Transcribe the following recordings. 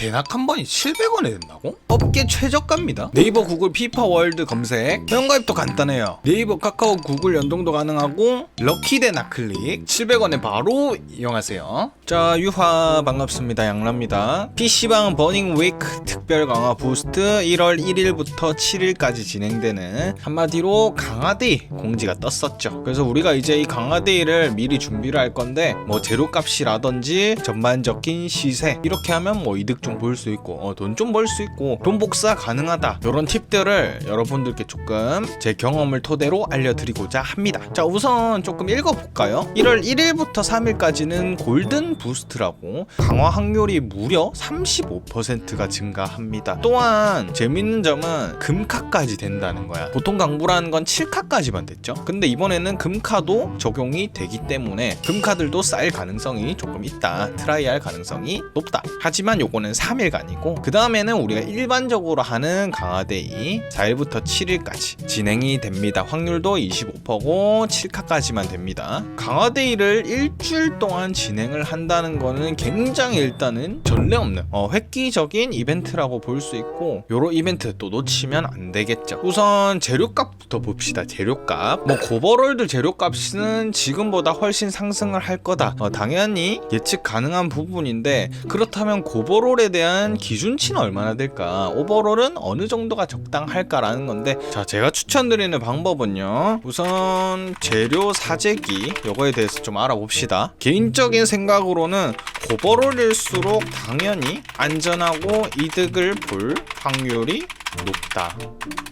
대낙 한 번이 700원에 된다고? 업계 최저가입니다. 네이버 구글 피파 월드 검색. 회원가입도 간단해요. 네이버 카카오 구글 연동도 가능하고 럭키 대낙 클릭 700원에 바로 이용하세요. 자 유화 반갑습니다. 양랍니다. PC방 버닝 위크 특별 강화 부스트 1월 1일부터 7일까지 진행되는 한마디로 강화데이 공지가 떴었죠. 그래서 우리가 이제 이 강화데이를 미리 준비를 할 건데 뭐 재료값이라든지 전반적인 시세 이렇게 하면 뭐 이득 좀 볼수 있고 어, 돈 좀 벌 수 있고 돈 복사 가능하다 이런 팁들을 여러분들께 조금 제 경험을 토대로 알려드리고자 합니다. 자 우선 조금 읽어볼까요? 1월 1일부터 3일까지는 골든 부스트라고 강화 확률이 무려 35%가 증가합니다. 또한 재밌는 점은 금카까지 된다는 거야. 보통 강부라는 건 7카까지만 됐죠. 근데 이번에는 금카도 적용이 되기 때문에 금카들도 쌓일 가능성이 조금 있다. 트라이할 가능성이 높다. 하지만 요거는 3일간이고 그 다음에는 우리가 일반적으로 하는 강화데이 4일부터 7일까지 진행이 됩니다. 확률도 25%고 7카까지만 됩니다. 강화데이를 일주일 동안 진행을 한다는 거는 굉장히 일단은 전례 없는 어, 획기적인 이벤트라고 볼 수 있고 요런 이벤트 또 놓치면 안 되겠죠. 우선 재료값부터 봅시다. 재료값. 뭐 고버롤드 재료값은 지금보다 훨씬 상승을 할 거다. 어, 당연히 예측 가능한 부분인데 그렇다면 고버롤 에 대한 기준치는 얼마나 될까? 오버롤은 어느 정도가 적당할까라는 건데 자 제가 추천드리는 방법은요. 우선 재료 사재기 요거에 대해서 좀 알아봅시다. 개인적인 생각으로는 고버롤일수록 당연히 안전하고 이득을 볼 확률이 높다.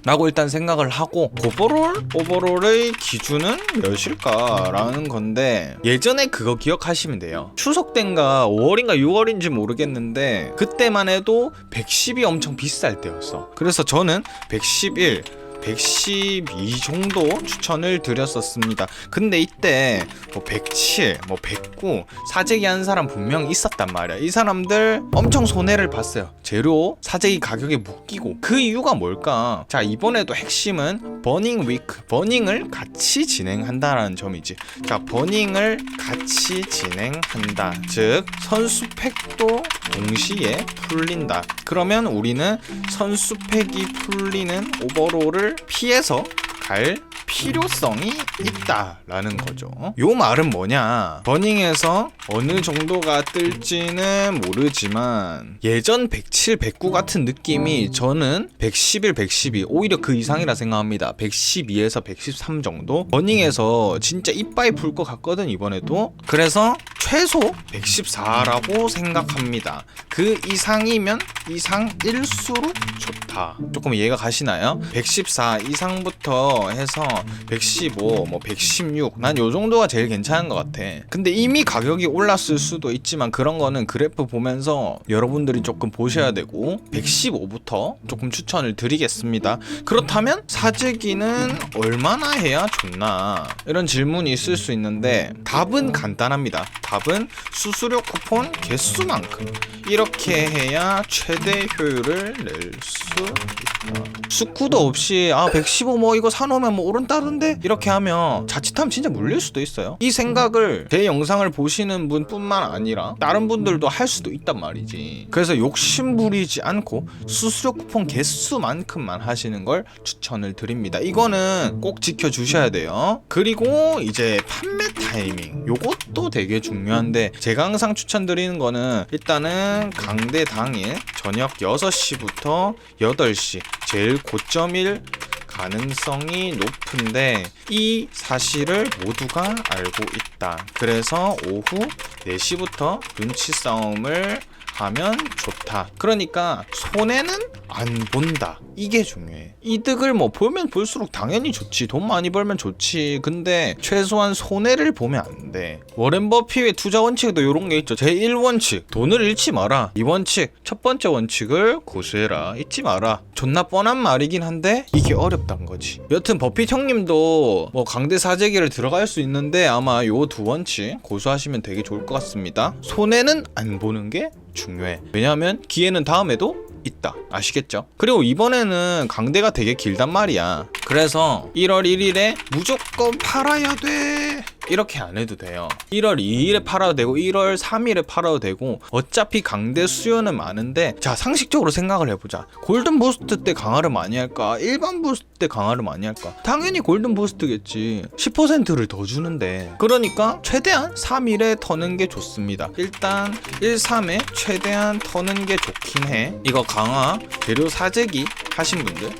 라고 일단 생각을 하고 오버롤? 오버롤의 기준은 몇일까 라는 건데 예전에 그거 기억하시면 돼요. 추석 때인가 5월인가 6월인지 모르겠는데 그때만 해도 110이 엄청 비쌀 때였어. 그래서 저는 111 112 정도 추천을 드렸었습니다. 근데 이때 뭐 107, 뭐 109 사재기 한 사람 분명 있었단 말이야. 이 사람들 엄청 손해를 봤어요. 재료 사재기 가격에 묶이고 그 이유가 뭘까? 자 이번에도 핵심은 버닝 위크, 버닝을 같이 진행한다라는 점이지. 자 버닝을 같이 진행한다. 즉 선수 팩도 동시에 풀린다. 그러면 우리는 선수 팩이 풀리는 오버롤을 피해서 갈 필요성이 있다라는 거죠. 요 말은 뭐냐? 버닝에서 어느 정도가 뜰지는 모르지만 예전 107, 109 같은 느낌이 저는 111, 112 오히려 그 이상이라 생각합니다. 112에서 113 정도. 버닝에서 진짜 이빠이 불 것 같거든 이번에도. 그래서 최소 114라고 생각합니다. 그 이상이면 이상일수록 좋다. 조금 이해가 가시나요? 114 이상부터 해서 115, 뭐 116, 난 요 정도가 제일 괜찮은 것 같아. 근데 이미 가격이 올랐을 수도 있지만 그런 거는 그래프 보면서 여러분들이 조금 보셔야 되고 115부터 조금 추천을 드리겠습니다. 그렇다면 사재기는 얼마나 해야 좋나? 이런 질문이 있을 수 있는데 답은 간단합니다. 답은 수수료 쿠폰 개수만큼 이렇게 해야 최대 효율을 낼 수 있다. 스쿠도 없이 아 115 뭐 이거 사 놓으면 뭐 오른다던데 이렇게 하면 자칫하면 진짜 물릴 수도 있어요. 이 생각을 제 영상을 보시는 분뿐만 아니라 다른 분들도 할 수도 있단 말이지. 그래서 욕심 부리지 않고 수수료 쿠폰 개수만큼만 하시는 걸 추천을 드립니다. 이거는 꼭 지켜주셔야 돼요. 그리고 이제 판매 타이밍 요것도 되게 중요한데 제가 항상 추천드리는 거는 일단은 강대 당일 저녁 6시부터 8시 제일 고점일 가능성이 높은데 이 사실을 모두가 알고 있다. 그래서 오후 4시부터 눈치 싸움을 하면 좋다. 그러니까 손해는 안 본다. 이게 중요해. 이득을 뭐 보면 볼수록 당연히 좋지. 돈 많이 벌면 좋지. 근데 최소한 손해를 보면 안 돼. 워렌 버핏의 투자 원칙에도 이런 게 있죠. 제1원칙. 돈을 잃지 마라. 2원칙. 첫 번째 원칙을 고수해라. 잊지 마라. 존나 뻔한 말이긴 한데 이게 어렵단 거지. 여튼 버핏 형님도 뭐 강대 사재기를 들어갈 수 있는데 아마 요 두 원칙 고수하시면 되게 좋을 것 같습니다. 손해는 안 보는 게 중요해. 왜냐하면 기회는 다음에도 있다. 아시겠죠? 그리고 이번에는 강대가 되게 길단 말이야. 그래서 1월 1일에 무조건 팔아야 돼. 이렇게 안 해도 돼요. 1월 2일에 팔아도 되고 1월 3일에 팔아도 되고 어차피 강대 수요는 많은데 자 상식적으로 생각을 해보자. 골든 부스트 때 강화를 많이 할까? 일반 부스트 때 강화를 많이 할까? 당연히 골든 부스트겠지. 10%를 더 주는데. 그러니까 최대한 3일에 터는 게 좋습니다. 일단 1, 3에 최대한 터는 게 좋긴 해. 이거 강화 재료 사재기 하신 분들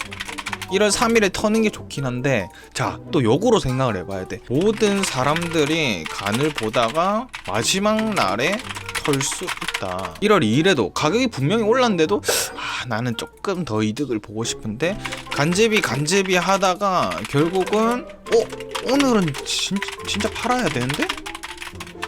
1월 3일에 터는 게 좋긴 한데 자 또 역으로 생각을 해봐야 돼. 모든 사람들이 간을 보다가 마지막 날에 털 수 있다. 1월 2일에도 가격이 분명히 올랐는데도 아 나는 조금 더 이득을 보고 싶은데 간제비 간제비 하다가 결국은 어 오늘은 진, 진짜 팔아야 되는데?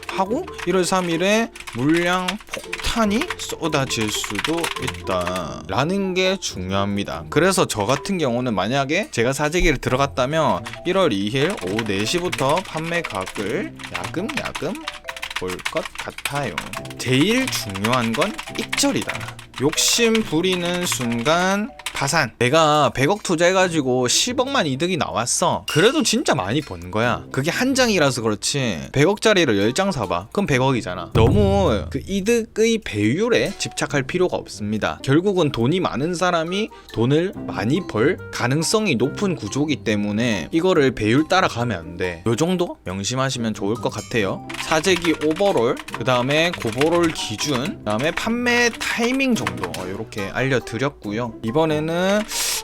하고 1월 3일에 물량 폭 탄이 쏟아질 수도 있다. 라는 게 중요합니다. 그래서 저 같은 경우는 만약에 제가 사재기를 들어갔다면 1월 2일 오후 4시부터 판매각을 야금야금 볼 것 같아요. 제일 중요한 건 익절이다. 욕심 부리는 순간 파산. 내가 100억 투자해가지고 10억만 이득이 나왔어. 그래도 진짜 많이 번 거야. 그게 한 장이라서 그렇지. 100억짜리를 10장 사봐. 그럼 100억이잖아. 너무 그 이득의 배율에 집착할 필요가 없습니다. 결국은 돈이 많은 사람이 돈을 많이 벌 가능성이 높은 구조기 때문에 이거를 배율 따라가면 안 돼. 요 정도 명심하시면 좋을 것 같아요. 사재기 오버롤, 그 다음에 고버롤 기준, 그 다음에 판매 타이밍 정도 이렇게 알려드렸고요. 이번에는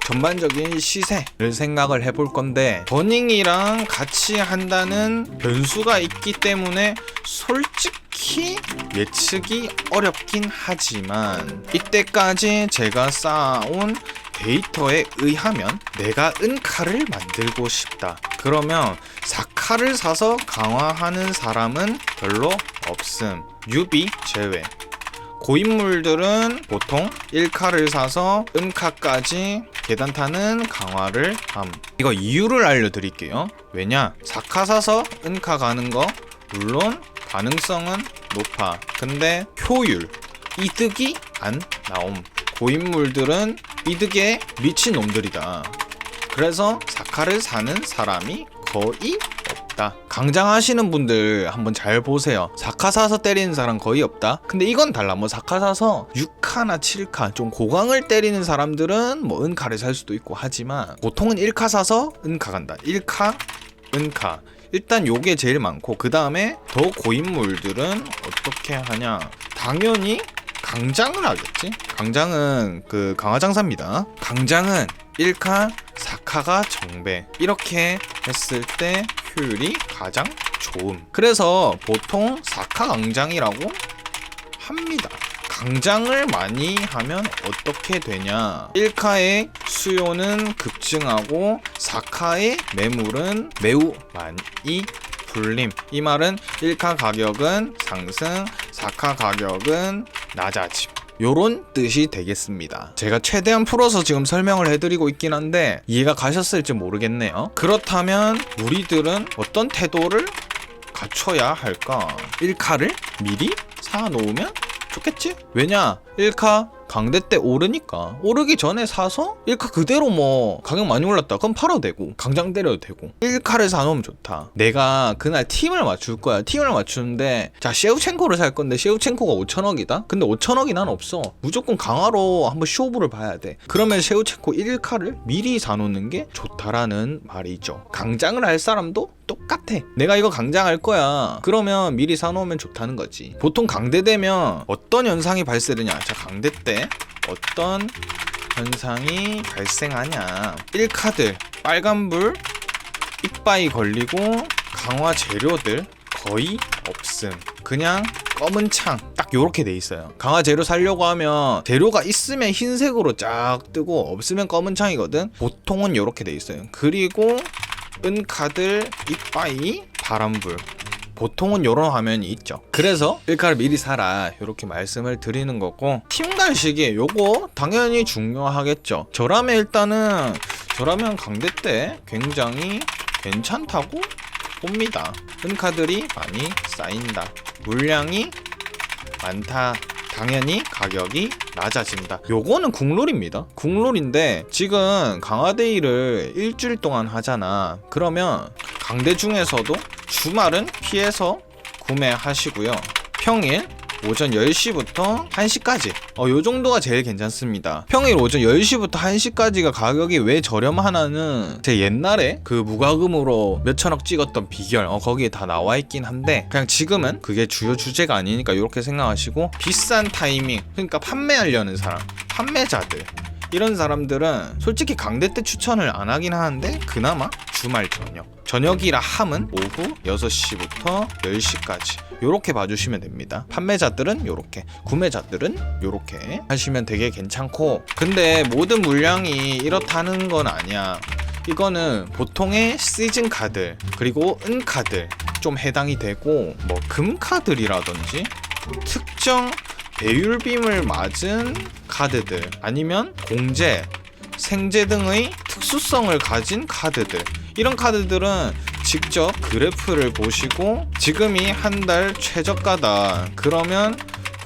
전반적인 시세를 생각을 해볼 건데 버닝이랑 같이 한다는 변수가 있기 때문에 솔직히 예측이 어렵긴 하지만 이때까지 제가 쌓아온 데이터에 의하면 내가 은카를 만들고 싶다. 그러면 4카를 사서 강화하는 사람은 별로 없음. 유비 제외. 고인물들은 보통 1카를 사서 은카까지 계단 타는 강화를 함. 이거 이유를 알려드릴게요. 왜냐? 4카 사서 은카 가는 거 물론 가능성은 높아. 근데 효율, 이득이 안 나옴. 고인물들은 이득에 미친 놈들이다. 그래서 4카를 사는 사람이 거의 없다. 강장 하시는 분들 한번 잘 보세요. 4카 사서 때리는 사람 거의 없다. 근데 이건 달라. 뭐 4카 사서 6카나 7카 좀 고강을 때리는 사람들은 뭐 은카를 살 수도 있고 하지만 보통은 1카 사서 은카 간다. 1카, 은카. 일단 요게 제일 많고 그 다음에 더 고인물들은 어떻게 하냐? 당연히 강장을 하겠지. 강장은 그 강화장사입니다. 강장은 1카, 4카가 정배. 이렇게 했을 때 효율이 가장 좋음. 그래서 보통 4카 강장이라고 합니다. 강장을 많이 하면 어떻게 되냐? 1카의 수요는 급증하고 4카의 매물은 매우 많이 불림. 이 말은 1카 가격은 상승, 4카 가격은 낮아짐. 요런 뜻이 되겠습니다. 제가 최대한 풀어서 지금 설명을 해드리고 있긴 한데 이해가 가셨을지 모르겠네요. 그렇다면 우리들은 어떤 태도를 갖춰야 할까? 1카를 미리 사놓으면 좋겠지? 왜냐? 1카 강대 때 오르니까 오르기 전에 사서 1카 그대로 뭐 가격 많이 올랐다. 그럼 팔아도 되고 강장 때려도 되고. 1카를 사놓으면 좋다. 내가 그날 팀을 맞출 거야. 팀을 맞추는데 자 셰우첸코를 살 건데 셰우첸코가 5천억이다? 근데 5천억이 난 없어. 무조건 강화로 한번 쇼부를 봐야 돼. 그러면 셰우첸코 1카를 미리 사놓는 게 좋다라는 말이죠. 강장을 할 사람도 똑같아. 내가 이거 강장할 거야. 그러면 미리 사놓으면 좋다는 거지. 보통 강대되면 어떤 현상이 발생되냐? 자 강대 때 어떤 현상이 발생하냐? 1카드 빨간불 이빠이 걸리고 강화 재료들 거의 없음. 그냥 검은 창. 딱 요렇게 돼 있어요. 강화 재료 살려고 하면 재료가 있으면 흰색으로 쫙 뜨고 없으면 검은 창이거든. 보통은 요렇게 돼 있어요. 그리고 은카들 이빠이? 바람불. 보통은 요런 화면이 있죠. 그래서 1카를 미리 사라. 이렇게 말씀을 드리는 거고 팀갈 시기에 요거 당연히 중요하겠죠. 저라면 일단은 저라면 강대 때 굉장히 괜찮다고 봅니다. 은카들이 많이 쌓인다. 물량이 많다 당연히 가격이 낮아진다. 요거는 국룰입니다. 국룰인데 지금 강화데이를 일주일 동안 하잖아. 그러면 강대 중에서도 주말은 피해서 구매하시고요. 평일 오전 10시부터 1시까지. 어, 요 정도가 제일 괜찮습니다. 평일 오전 10시부터 1시까지가 가격이 왜 저렴하나는 제 옛날에 그 무과금으로 몇천억 찍었던 비결 어, 거기에 다 나와 있긴 한데 그냥 지금은 그게 주요 주제가 아니니까 이렇게 생각하시고 비싼 타이밍 그러니까 판매하려는 사람 판매자들 이런 사람들은 솔직히 강대 때 추천을 안 하긴 하는데 그나마 주말 저녁. 저녁이라 함은 오후 6시부터 10시까지. 요렇게 봐주시면 됩니다. 판매자들은 요렇게 구매자들은 요렇게 하시면 되게 괜찮고. 근데 모든 물량이 이렇다는 건 아니야. 이거는 보통의 시즌 카드 그리고 은 카드 좀 해당이 되고 뭐 금 카드리라든지 특정 배율빔을 맞은 카드들 아니면 공제, 생제 등의 특수성을 가진 카드들 이런 카드들은 직접 그래프를 보시고 지금이 한 달 최저가다. 그러면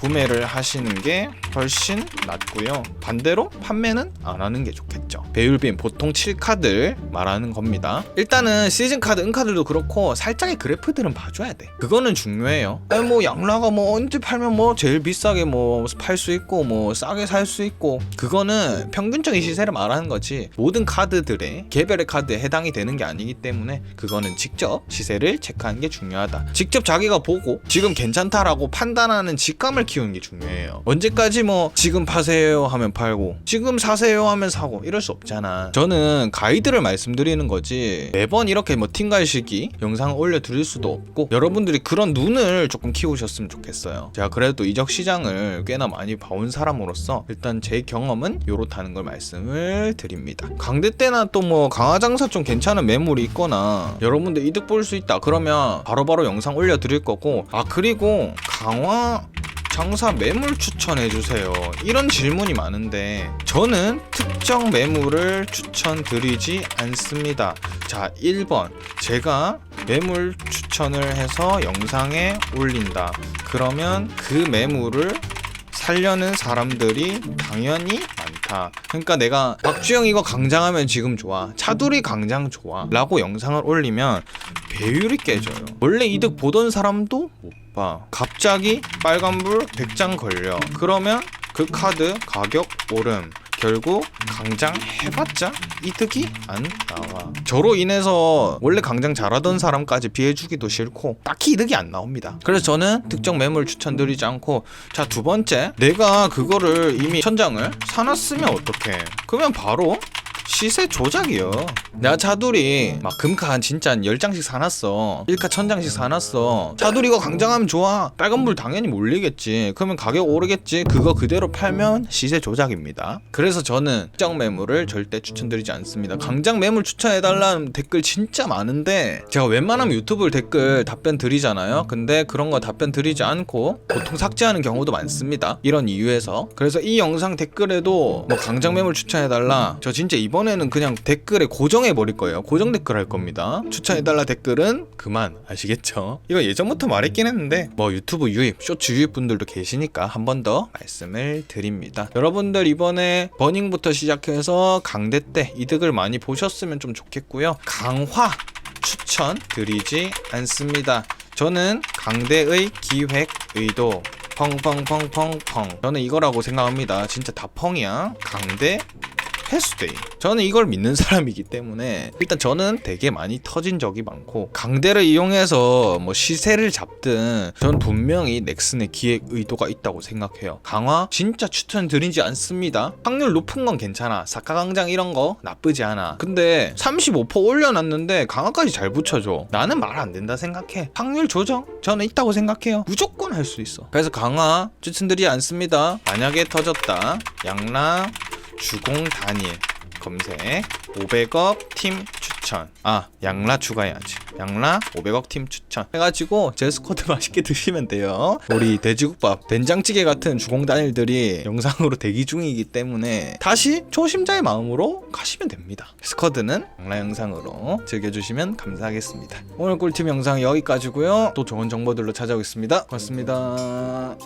구매를 하시는 게 훨씬 낫고요 반대로 판매는 안 하는 게 좋겠죠. 배율빔 보통 7카드 말하는 겁니다. 일단은 시즌 카드 은카드도 그렇고 살짝의 그래프들은 봐줘야 돼. 그거는 중요해요. 뭐 양라가 뭐 언제 팔면 뭐 제일 비싸게 뭐 팔 수 있고 뭐 싸게 살 수 있고 그거는 평균적인 시세를 말하는 거지. 모든 카드들의 개별의 카드에 해당이 되는 게 아니기 때문에 그거는 직접 시세를 체크하는 게 중요하다. 직접 자기가 보고 지금 괜찮다라고 판단하는 직감을 키우는 게 중요해요. 언제까지 뭐 지금 파세요 하면 팔고. 지금 사세요 하면 사고. 이럴 수 없잖아. 저는 가이드를 말씀드리는 거지 매번 이렇게 뭐 팀갈시기 영상을 올려드릴 수도 없고 여러분들이 그런 눈을 조금 키우셨으면 좋겠어요. 제가 그래도 이적 시장을 꽤나 많이 봐온 사람으로서 일단 제 경험은 요렇다는 걸 말씀을 드립니다. 강대 때나 또 뭐 강화장사 좀 괜찮은 매물이 있거나 여러분들 이득 볼 수 있다 그러면 바로바로 영상 올려드릴 거고. 아 그리고 강화 장사 매물 추천해 주세요. 이런 질문이 많은데 저는 특정 매물을 추천드리지 않습니다. 자, 1번. 제가 매물 추천을 해서 영상에 올린다. 그러면 그 매물을 살려는 사람들이 당연히 많다. 그러니까 내가 박주영 이거 강장하면 지금 좋아. 차두리 강장 좋아. 라고 영상을 올리면 배율이 깨져요. 원래 이득 보던 사람도 못 봐. 갑자기 빨간불 100장 걸려. 그러면 그 카드 가격 오름. 결국 강장 해봤자 이득이 안 나와. 저로 인해서 원래 강장 잘하던 사람까지 피해주기도 싫고 딱히 이득이 안 나옵니다. 그래서 저는 특정 매물 추천드리지 않고 자 두 번째 내가 그거를 이미 천장을 사놨으면 어떡해? 그러면 바로 시세 조작이요. 내가 차돌이 막 금카 한 진짜 한 10장씩 사놨어. 1카 1000장씩 사놨어. 차돌이 이거 강장하면 좋아. 빨간불 당연히 몰리겠지. 그러면 가격 오르겠지. 그거 그대로 팔면 시세 조작입니다. 그래서 저는 특정 매물을 절대 추천드리지 않습니다. 강장 매물 추천해달라는 댓글 진짜 많은데 제가 웬만하면 유튜브 댓글 답변 드리잖아요. 근데 그런 거 답변 드리지 않고 보통 삭제하는 경우도 많습니다. 이런 이유에서. 그래서 이 영상 댓글에도 뭐 강장 매물 추천해달라. 저 진짜 이번에는 그냥 댓글에 고정해 버릴 거예요. 고정 댓글 할 겁니다. 추천해달라 댓글은 그만 아시겠죠? 이거 예전부터 말했긴 했는데 뭐 유튜브 유입, 쇼츠 유입 분들도 계시니까 한 번 더 말씀을 드립니다. 여러분들 이번에 버닝부터 시작해서 강대 때 이득을 많이 보셨으면 좀 좋겠고요. 강화 추천 드리지 않습니다. 저는 강대의 기획 의도 펑펑펑펑펑 저는 이거라고 생각합니다. 진짜 다 펑이야. 강대 패스데이. 저는 이걸 믿는 사람이기 때문에 일단 저는 되게 많이 터진 적이 많고 강대를 이용해서 뭐 시세를 잡든 전 분명히 넥슨의 기획 의도가 있다고 생각해요. 강화 진짜 추천드리지 않습니다. 확률 높은 건 괜찮아. 사카강장 이런 거 나쁘지 않아. 근데 35% 올려놨는데 강화까지 잘 붙여줘. 나는 말 안 된다 생각해. 확률 조정 저는 있다고 생각해요. 무조건 할 수 있어. 그래서 강화 추천드리지 않습니다. 만약에 터졌다. 양락 주공 단일 검색. 500억 팀 추천. 아 양라 추가해야지. 양라 500억 팀 추천. 해가지고 제스코드 맛있게 드시면 돼요. 우리 돼지국밥 된장찌개 같은 주공 단일들이 영상으로 대기 중이기 때문에 다시 초심자의 마음으로 가시면 됩니다. 스쿼드는 양라 영상으로 즐겨주시면 감사하겠습니다. 오늘 꿀팁 영상 여기까지고요. 또 좋은 정보들로 찾아오겠습니다. 고맙습니다